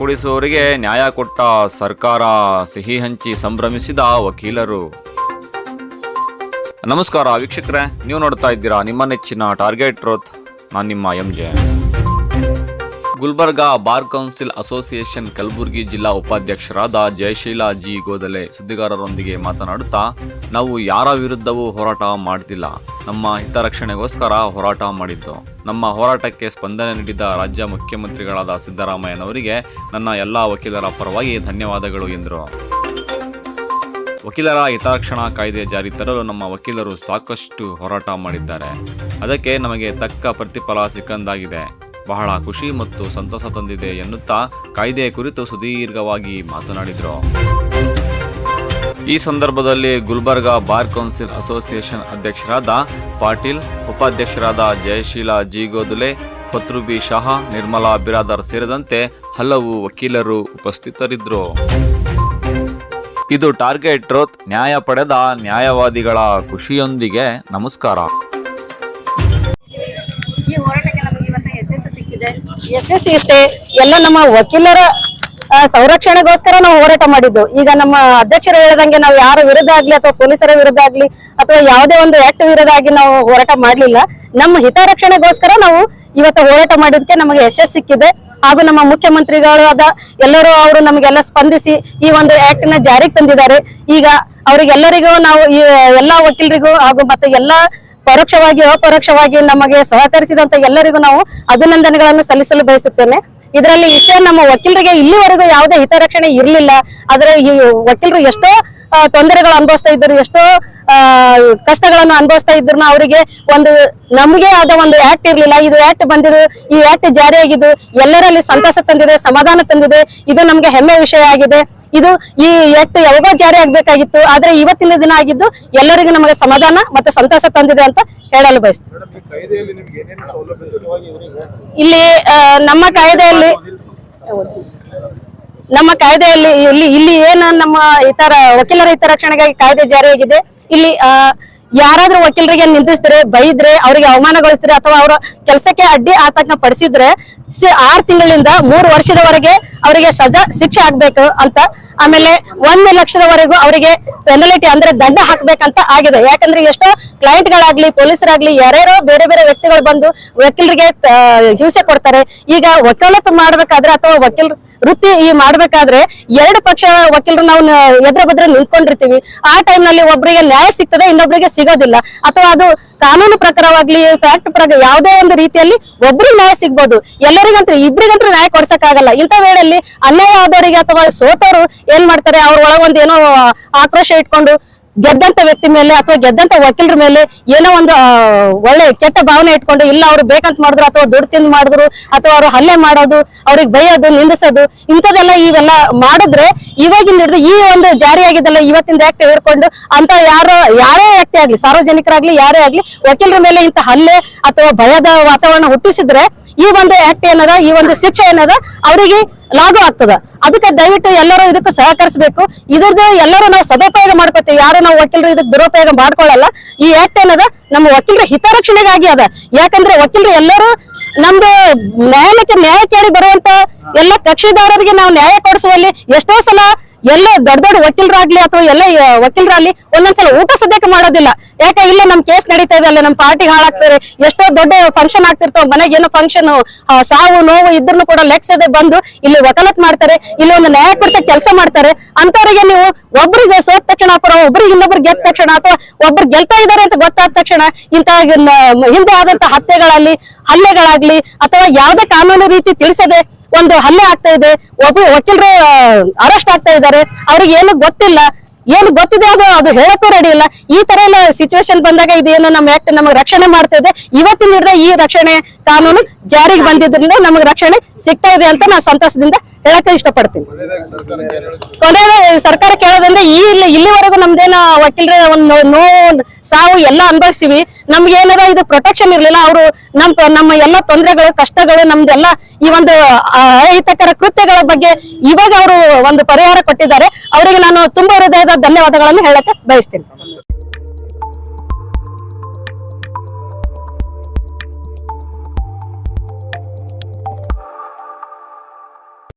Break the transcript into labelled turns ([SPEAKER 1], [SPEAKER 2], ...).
[SPEAKER 1] ಕೊಡಿಸುವವರಿಗೆ ನ್ಯಾಯ ಕೊಟ್ಟ ಸರ್ಕಾರ ಸಿಹಿ ಹಂಚಿ ಸಂಭ್ರಮಿಸಿದ ವಕೀಲರು. ನಮಸ್ಕಾರ ವೀಕ್ಷಕರೇ, ನೀವು ನೋಡ್ತಾ ಇದ್ದೀರಾ ನಿಮ್ಮ ನೆಚ್ಚಿನ ಟಾರ್ಗೆಟ್ ರೋತ್ ನಾನು ನಿಮ್ಮ M J. Gulbarga bar council association Kalaburagi ಜಿಲ್ಲಾ ಉಪಾಧ್ಯಕ್ಷರಾದ ಜಯಶೀಲ ಜಿ ಗೋದಲೆ ಸುದ್ದಿಗಾರರೊಂದಿಗೆ ಮಾತನಾಡುತ್ತಾ, ನಾವು ಯಾರ ವಿರುದ್ಧವೂ ಹೋರಾಟ ಮಾಡ್ತಿಲ್ಲ. ನಮ್ಮ ಹಿತರಕ್ಷಣೆಗೋಸ್ಕರ ಹೋರಾಟ ಮಾಡಿದ್ದು. ನಮ್ಮ ಹೋರಾಟಕ್ಕೆ ಸ್ಪಂದನೆ ನೀಡಿದ ರಾಜ್ಯ ಮುಖ್ಯಮಂತ್ರಿಗಳಾದ ಸಿದ್ದರಾಮಯ್ಯನವರಿಗೆ ನನ್ನ ಎಲ್ಲ ವಕೀಲರ ಪರವಾಗಿ ಧನ್ಯವಾದಗಳು ಎಂದರು ವಕೀಲರ ಹಿತರಕ್ಷಣಾ ಕಾಯ್ದೆ ಜಾರಿ ತರಲು ನಮ್ಮ ವಕೀಲರು ಸಾಕಷ್ಟು ಹೋರಾಟ ಮಾಡಿದ್ದಾರೆ. ಅದಕ್ಕೆ ನಮಗೆ ತಕ್ಕ ಪ್ರತಿಫಲ ಸಿಕ್ಕಂದಾಗಿದೆ ಬಹಳ ಖುಷಿ ಮತ್ತು ಸಂತಸ ತಂದಿದೆ ಎನ್ನುತ್ತಾ ಕಾಯ್ದೆ ಕುರಿತು ಸುದೀರ್ಘವಾಗಿ ಮಾತನಾಡಿದರು. ಈ ಸಂದರ್ಭದಲ್ಲಿ ಗುಲ್ಬರ್ಗಾ ಬಾರ್ ಕೌನ್ಸಿಲ್ ಅಸೋಸಿಯೇಷನ್ ಅಧ್ಯಕ್ಷರಾದ ಪಾಟೀಲ್, ಉಪಾಧ್ಯಕ್ಷರಾದ ಜಯಶೀಲ ಜಿಗೋದುಲೆ, ಪತ್ರುಬಿ ಶಹಾ, ನಿರ್ಮಲಾ ಬಿರಾದರ್ ಸೇರಿದಂತೆ ಹಲವು ವಕೀಲರು ಉಪಸ್ಥಿತರಿದ್ದರು. ಇದು ಟಾರ್ಗೆಟ್ ಟ್ರೋತ್, ನ್ಯಾಯ ಪಡೆದ ನ್ಯಾಯವಾದಿಗಳ ಖುಷಿಯೊಂದಿಗೆ ನಮಸ್ಕಾರ.
[SPEAKER 2] ಈ ಎಲ್ಲ ನಮ್ಮ ವಕೀಲರ ಸಂರಕ್ಷಣೆಗೋಸ್ಕರ ನಾವು ಹೋರಾಟ ಮಾಡಿದ್ದು. ಈಗ ನಮ್ಮ ಅಧ್ಯಕ್ಷರು ಹೇಳಿದಂಗೆ ನಾವು ಯಾರ ವಿರುದ್ಧ ಆಗ್ಲಿ ಅಥವಾ ಪೊಲೀಸರ ವಿರುದ್ಧ ಆಗ್ಲಿ ಅಥವಾ ಯಾವುದೇ ಒಂದು ಆಕ್ಟ್ ವಿರುದ್ಧ ಆಗಿ ನಾವು ಹೋರಾಟ ಮಾಡ್ಲಿಲ್ಲ. ನಮ್ಮ ಹಿತರಕ್ಷಣೆಗೋಸ್ಕರ ನಾವು ಇವತ್ತು ಹೋರಾಟ ಮಾಡಿದಕ್ಕೆ ನಮಗೆ ಯಶಸ್ಸು ಸಿಕ್ಕಿದೆ. ಹಾಗೂ ನಮ್ಮ ಮುಖ್ಯಮಂತ್ರಿಗಳು ಆದ ಎಲ್ಲರೂ ಅವರು ನಮಗೆಲ್ಲ ಸ್ಪಂದಿಸಿ ಈ ಒಂದು ಆಕ್ಟ್ನ ಜಾರಿಗೆ ತಂದಿದ್ದಾರೆ. ಈಗ ಅವರಿಗೆಲ್ಲರಿಗೂ ನಾವು ಈ, ಎಲ್ಲಾ ವಕೀಲರಿಗೂ ಹಾಗೂ ಮತ್ತೆ ಎಲ್ಲಾ ಪರೋಕ್ಷವಾಗಿ, ಅಪರೋಕ್ಷವಾಗಿ ನಮಗೆ ಸಹಕರಿಸಿದಂತ ಎಲ್ಲರಿಗೂ ನಾವು ಅಭಿನಂದನೆಗಳನ್ನು ಸಲ್ಲಿಸಲು ಬಯಸುತ್ತೇನೆ. ಇದರಲ್ಲಿ ಇಷ್ಟೇ ನಮ್ಮ ವಕೀಲರಿಗೆ ಇಲ್ಲಿವರೆಗೂ ಯಾವುದೇ ಹಿತರಕ್ಷಣೆ ಇರಲಿಲ್ಲ. ಆದ್ರೆ ಈ ವಕೀಲರು ಎಷ್ಟೋ ತೊಂದರೆಗಳು ಅನುಭವಿಸ್ತಾ ಇದ್ರು ಎಷ್ಟೋ ಕಷ್ಟಗಳನ್ನು ಅನುಭವಿಸ್ತಾ ಇದ್ರು ಅವರಿಗೆ ಒಂದು ನಮಗೆ ಆದ ಒಂದು ಆಕ್ಟ್ ಇರಲಿಲ್ಲ. ಇದು ಆಕ್ಟ್ ಬಂದಿದ್ದು, ಈ ಆಕ್ಟ್ ಜಾರಿಯಾಗಿದ್ದು ಎಲ್ಲರಲ್ಲಿ ಸಂತಸ ತಂದಿದೆ, ಸಮಾಧಾನ ತಂದಿದೆ. ಇದು ನಮ್ಗೆ ಹೆಮ್ಮೆ ವಿಷಯ ಆಗಿದೆ. ಇದು ಈ ಆಕ್ಟ್ ಯಾವಾಗ ಜಾರಿ ಆಗ್ಬೇಕಾಗಿತ್ತು ಆದ್ರೆ ಇವತ್ತಿನ ದಿನ ಆಗಿದ್ದು ಎಲ್ಲರಿಗೂ ನಮಗೆ ಸಮಾಧಾನ ಮತ್ತೆ ಸಂತೋಷ ತಂದಿದೆ ಅಂತ ಹೇಳಲು
[SPEAKER 3] ಬಯಸ್ತೀವಿ?
[SPEAKER 2] ಇಲ್ಲಿ ನಮ್ಮ ಕಾಯ್ದೆಯಲ್ಲಿ ನಮ್ಮ ಕಾಯ್ದೆಯಲ್ಲಿ ಇಲ್ಲಿ ಇಲ್ಲಿ ಏನು ನಮ್ಮ ಇತರ ವಕೀಲರ ಹಿತರಕ್ಷಣೆಗಾಗಿ ಕಾಯ್ದೆ ಜಾರಿಯಾಗಿದೆ ಇಲ್ಲಿ ಆ, ಯಾರಾದ್ರೂ ವಕೀಲರಿಗೆ ನಿಂದಿಸಿದ್ರೆ ಬೈದ್ರೆ ಅವರಿಗೆ ಅವಮಾನಗೊಳಿಸಿದ್ರೆ ಅಥವಾ ಅವರ ಕೆಲಸಕ್ಕೆ ಅಡ್ಡಿ ಆತಂಕ ಪಡಿಸಿದ್ರೆ ಆರು ತಿಂಗಳಿಂದ ಮೂರು ವರ್ಷದವರೆಗೆ ಅವರಿಗೆ ಸಜಾ ಶಿಕ್ಷೆ ಆಗ್ಬೇಕು ಅಂತ ಆಮೇಲೆ ಒಂದು ಲಕ್ಷದವರೆಗೂ ಅವರಿಗೆ ಪೆನಲಿಟಿ ಅಂದ್ರೆ ದಂಡ ಹಾಕ್ಬೇಕಂತ ಆಗಿದೆ. ಯಾಕಂದ್ರೆ ಎಷ್ಟೋ ಕ್ಲೈಂಟ್ ಗಳಾಗ್ಲಿ, ಪೊಲೀಸರಾಗ್ಲಿ, ಯಾರ್ಯಾರೋ ಬೇರೆ ಬೇರೆ ವ್ಯಕ್ತಿಗಳು ಬಂದು ವಕೀಲರಿಗೆ ಹಿಂಸೆ ಕೊಡ್ತಾರೆ. ಈಗ ವಕಾಲತ್ತು ಮಾಡ್ಬೇಕಾದ್ರೆ ಅಥವಾ ವಕೀಲ ವೃತ್ತಿ ಈ ಮಾಡ್ಬೇಕಾದ್ರೆ ಎರಡು ಪಕ್ಷ ವಕೀಲರು ನಾವು ನ- ಬದ್ರೆ ನಿಂತ್ಕೊಂಡಿರ್ತೀವಿ. ಆ ಟೈಮ್ನಲ್ಲಿ ಒಬ್ಬರಿಗೆ ನ್ಯಾಯ ಸಿಗ್ತದೆ ಇನ್ನೊಬ್ಬರಿಗೆ ಸಿಗೋದಿಲ್ಲ. ಅಥವಾ ಅದು ಕಾನೂನು ಪ್ರಕಾರವಾಗ್ಲಿ ಫ್ಯಾಕ್ಟ್ ಪ್ರಕಾರ ಯಾವುದೇ ಒಂದು ರೀತಿಯಲ್ಲಿ ಒಬ್ರಿಗೆ ನ್ಯಾಯ ಸಿಗ್ಬೋದು. ಎಲ್ಲರಿಗಂತೂ ಇಬ್ರಿಗಂತೂ ನ್ಯಾಯ ಕೊಡ್ಸಕ್ಕಾಗಲ್ಲ. ಇಂಥ ವೇಳೆಯಲ್ಲಿ ಅನ್ಯಾಯ ಆದವರಿಗೆ ಅಥವಾ ಸೋತವರು ಏನ್ ಮಾಡ್ತಾರೆ? ಅವ್ರ ಒಳಗೊಂದು ಏನೋ ಆಕ್ರೋಶ ಇಟ್ಕೊಂಡು ಗೆದ್ದಂತ ವ್ಯಕ್ತಿ ಮೇಲೆ ಅಥವಾ ಗೆದ್ದಂತ ವಕೀಲರ ಮೇಲೆ ಏನೋ ಒಂದು ಒಳ್ಳೆ ಕೆಟ್ಟ ಭಾವನೆ ಇಟ್ಕೊಂಡು ಇಲ್ಲ ಅವ್ರು ಬೇಕಂತ ಮಾಡಿದ್ರು ಅಥವಾ ದುಡ್ಡು ತಿಂದು ಮಾಡಿದ್ರು ಅಥವಾ ಅವ್ರು ಹಲ್ಲೆ ಮಾಡೋದು, ಅವ್ರಿಗೆ ಬೈಯೋದು, ನಿಂದಿಸೋದು ಇಂಥದೆಲ್ಲ ಇವೆಲ್ಲ ಮಾಡಿದ್ರೆ ಇವಾಗಿನ ಹಿಡಿದು ಈ ಒಂದು ಜಾರಿಯಾಗಿದ್ದಲ್ಲ ಇವತ್ತಿನ ಆಕ್ಟ್ ಹೇಳ್ಕೊಂಡು ಅಂತ ಯಾರೋ, ಯಾರೇ ವ್ಯಕ್ತಿ ಆಗ್ಲಿ, ಸಾರ್ವಜನಿಕರಾಗ್ಲಿ, ಯಾರೇ ಆಗ್ಲಿ, ವಕೀಲರ ಮೇಲೆ ಇಂಥ ಹಲ್ಲೆ ಅಥವಾ ಭಯದ ವಾತಾವರಣ ಹುಟ್ಟಿಸಿದ್ರೆ ಈ ಒಂದು ಆಕ್ಟ್ ಏನದ, ಈ ಒಂದು ಶಿಕ್ಷೆ ಏನದ, ಅವರಿಗೆ ಲಾಭ ಆಗ್ತದ. ಅದಕ್ಕೆ ದಯವಿಟ್ಟು ಎಲ್ಲರೂ ಇದಕ್ಕೆ ಸಹಕರಿಸಬೇಕು. ಇದ್ರದ್ದು ಎಲ್ಲರೂ ನಾವು ಸದುಪಯೋಗ ಮಾಡ್ಕೋತೀವಿ. ಯಾರು ನಾವು ವಕೀಲರು ಇದಕ್ಕೆ ದುರುಪಯೋಗ ಮಾಡ್ಕೊಳ್ಳಲ್ಲ. ಈ ಆಕ್ಟ್ ಏನದ, ನಮ್ಮ ವಕೀಲರ ಹಿತರಕ್ಷಣೆಗಾಗಿ ಅದ. ಯಾಕಂದ್ರೆ ವಕೀಲರು ಎಲ್ಲರೂ ನಮ್ದು ನ್ಯಾಯಕ್ಕೆ ನ್ಯಾಯ ಕೇಳಿ ಬರುವಂತ ಎಲ್ಲ ಕಕ್ಷಿದಾರರಿಗೆ ನಾವು ನ್ಯಾಯ ಕೊಡಿಸುವಲ್ಲಿ ಎಷ್ಟೋ ಸಲ ಎಲ್ಲ ದೊಡ್ಡ ದೊಡ್ಡ ವಕೀಲರಾಗ್ಲಿ ಅಥವಾ ಎಲ್ಲ ವಕೀಲರಾಗ್ಲಿ ಒಂದೊಂದ್ಸಲ ಊಟ ಸದ್ಯಕ್ಕೆ ಮಾಡೋದಿಲ್ಲ. ಯಾಕೆ ಇಲ್ಲ ನಮ್ ಕೇಸ್ ನಡೀತಾ ಇದೆ ಅಲ್ಲ, ನಮ್ ಪಾರ್ಟಿ ಹಾಳಾಗ್ತಾರೆ ಎಷ್ಟೋ ದೊಡ್ಡ ಫಂಕ್ಷನ್ ಆಗ್ತಿರ್ತಾವ, ಮನೆಗೆ ಏನೋ ಫಂಕ್ಷನ್ ಸಾವು, ನೋವು ಇದ್ರೂ ಕೂಡ ಲೆಕ್ಸದೆ ಬಂದು ಇಲ್ಲಿ ವಕಾಲತ್ ಮಾಡ್ತಾರೆ, ಇಲ್ಲಿ ಒಂದು ನ್ಯಾಯ ಕೆಲಸ ಮಾಡ್ತಾರೆ. ಅಂತವರಿಗೆ ನೀವು ಒಬ್ರಿಗೆ ಸೋತ ತಕ್ಷಣ ಅಥವಾ ಒಬ್ರಿಗೆ ಇನ್ನೊಬ್ರು ಗೆದ್ದ ತಕ್ಷಣ ಅಥವಾ ಒಬ್ರು ಗೆಲ್ತಾ ಇದಾರೆ ಅಂತ ಗೊತ್ತಾದ ತಕ್ಷಣ ಇಂತ ಹಿಂದೆ ಆದಂತ ಹತ್ಯೆಗಳಾಗ್ಲಿ, ಹಲ್ಲೆಗಳಾಗ್ಲಿ ಅಥವಾ ಯಾವುದೇ ಕಾನೂನು ರೀತಿ ತಿಳಿಸದೆ ಒಂದು ಹಲ್ಲೆ ಆಗ್ತಾ ಇದೆ, ಒಬ್ಬ ವಕೀಲರು ಅರೆಸ್ಟ್ ಆಗ್ತಾ ಇದ್ದಾರೆ, ಅವ್ರಿಗೆ ಏನು ಗೊತ್ತಿಲ್ಲ. ಏನು ಗೊತ್ತಿದೆ ಅದು ಅದು ಹೇಳಕ್ಕೂ ರೆಡಿ ಇಲ್ಲ. ಈ ತರ ಎಲ್ಲ ಸಿಚುವೇಶನ್ ಬಂದಾಗ ಇದೇನು ನಮ್ಮ ಆಕ್ಟ್ ನಮಗೆ ರಕ್ಷಣೆ ಮಾಡ್ತಾ ಇದೆ. ಇವತ್ತಿನ ಈ ರಕ್ಷಣೆ ಕಾನೂನು ಜಾರಿಗೆ ಬಂದಿದ್ರಿಂದ ನಮಗೆ ರಕ್ಷಣೆ ಸಿಗ್ತಾ ಇದೆ ಅಂತ ನಾ ಸಂತಸದಿಂದ ಹೇಳಕ್ಕೆ ಇಷ್ಟಪಡ್ತೀನಿ. ಕೊನೆಗೆ ಸರ್ಕಾರ ಕೇಳೋದಂದ್ರೆ ಈ ಇಲ್ಲಿ ಇಲ್ಲಿವರೆಗೂ ನಮ್ದೇನ ವಕೀಲರ ಒಂದು ನೋ- ಸಾವು ಎಲ್ಲ ಅನುಭವಿಸಿವಿ ನಮ್ಗೆ ಏನಾರ ಇದು ಪ್ರೊಟೆಕ್ಷನ್ ಇರ್ಲಿಲ್ಲ, ಅವರು ನಮ್ಮ ನಮ್ಮ ಎಲ್ಲ ತೊಂದರೆಗಳು, ಕಷ್ಟಗಳು, ನಮ್ದೆಲ್ಲ ಈ ಒಂದು ಅಹಿತಕರ ಕೃತ್ಯಗಳ ಬಗ್ಗೆ ಇವಾಗ ಅವರು ಒಂದು ಪರಿಹಾರ ಕೊಟ್ಟಿದ್ದಾರೆ. ಅವರಿಗೆ ನಾನು ತುಂಬಾ ಹೃದಯದ ಧನ್ಯವಾದಗಳನ್ನು ಹೇಳಕ್ಕೆ ಬಯಸ್ತೀನಿ.